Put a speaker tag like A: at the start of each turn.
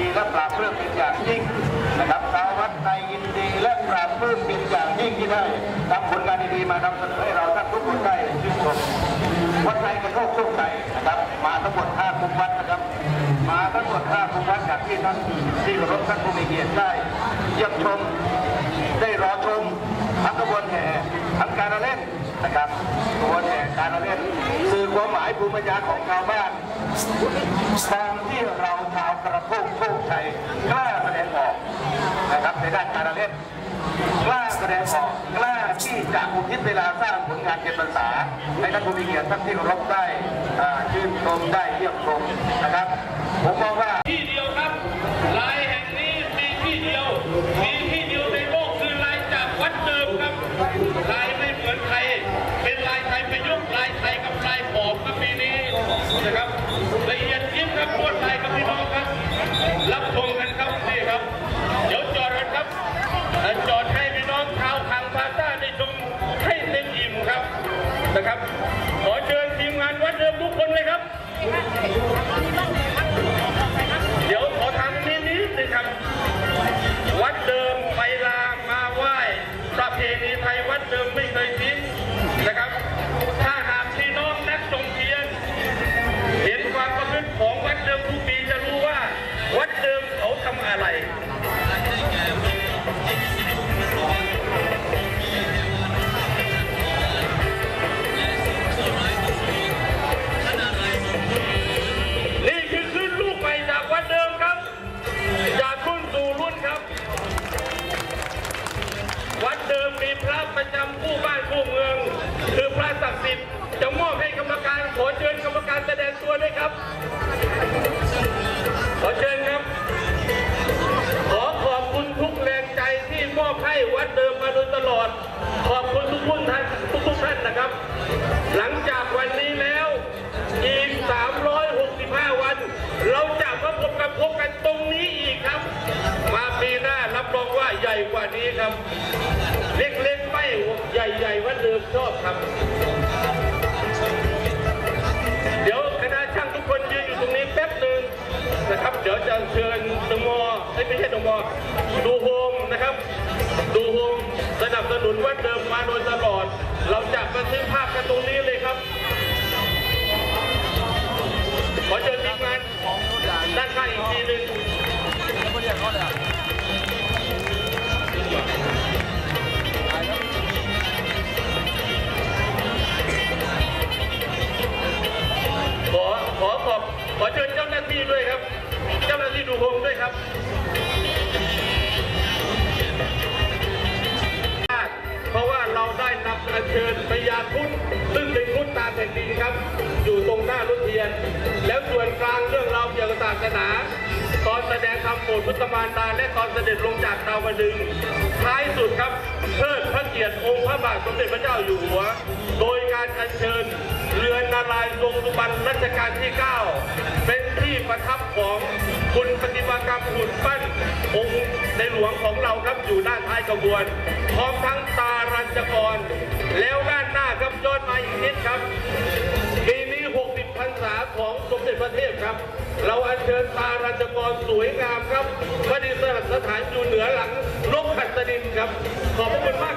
A: ดีและปราบเรื่องเป็นอย่างยิ่งนะครับชาววัดในยินดีและปราบเรื่องเป็นอย่างยิ่งที่ได้ทำผลงานดีๆมานำเสนอให้เราท่านทุกคนได้ชื่นชมวัดไทยกระโชกโชคใจนะครับ มาทั้งหมด5คุ้มวัดนะครับ มาทั้งหมด5คุ้มวัดจากที่ท่านที่รถท่านผู้มีเกียรติได้เยี่ยมชมได้รอชมทั้งกระบวนแห่ทั้งการเล่นนะครับกระบวนแห่การเล่นสื่อความหมายภูมิปัญญาของชาวบ้าน ตามที่เราชาวกระโชคโชคชัยกล้าแสดงออกนะครับในด้านการเล่นกล้าแสดงออกกล้าที่จะอุทิศเวลาสร้างผลงานเก็บภาษาให้ท่านผู้มีเกียรติท่านที่เคารพได้ชื่นชมได้เยี่ยมชมนะครับ ผมมองว่า
B: สิทธิ์จะมอบให้กรรมการขอเชิญกรรมการแสดงตัวด้วยครับ ขอเชิญครับ ขอขอบคุณทุกแรงใจที่มอบให้วัดเดิมมาโดยตลอด ขอบคุณทุกท่านทุกทุกท่านนะครับ หลังจากวันนี้แล้วอีก 365 วัน เราจะมาพบกันพบกันตรงนี้อีกครับ มาปีหน้ารับรองว่าใหญ่กว่านี้ครับ เล็กๆไม่ใหญ่ๆว่าเดิมชอบครับ ดูโฮมนะครับ ดูโฮมสนับสนุนวัดเดิมมาโดยตลอด เราจะบันทึกภาพกันตรงนี้เลยครับ อัญเชิญพญาครุดซึ่งเป็นครุดตาแผ่นดินครับ อยู่ตรงหน้ารถเทียน แล้วส่วนกลางเรื่องราวเกี่ยวกับศาสนา ตอนแสดงคำโปรดพุทธมารดาและตอนเสด็จลงจากดาวดึงท้ายสุดครับเทิดพระเกียรติองค์พระบาทสมเด็จพระเจ้าอยู่หัว โดยการอัญเชิญเรือนนารายณ์ทรงสุบรรณรัชกาลที่ 9 เป็นที่ประทับของคุณปฏิมากรรมหุ่นปั้นองค์ในหลวงของเราครับอยู่ด้านท้ายขบวน พร้อมทั้งตารัญจกร แล้วด้านหน้าครับย้อนมาอีกนิดครับปีนี้ 60พรรษาของสมเด็จพระเทพครับ เราอัญเชิญตารัญจกรสวยงามครับประดิษฐานอยู่เหนือหลังนกขัดสดินครับ ขอบพระคุณมาก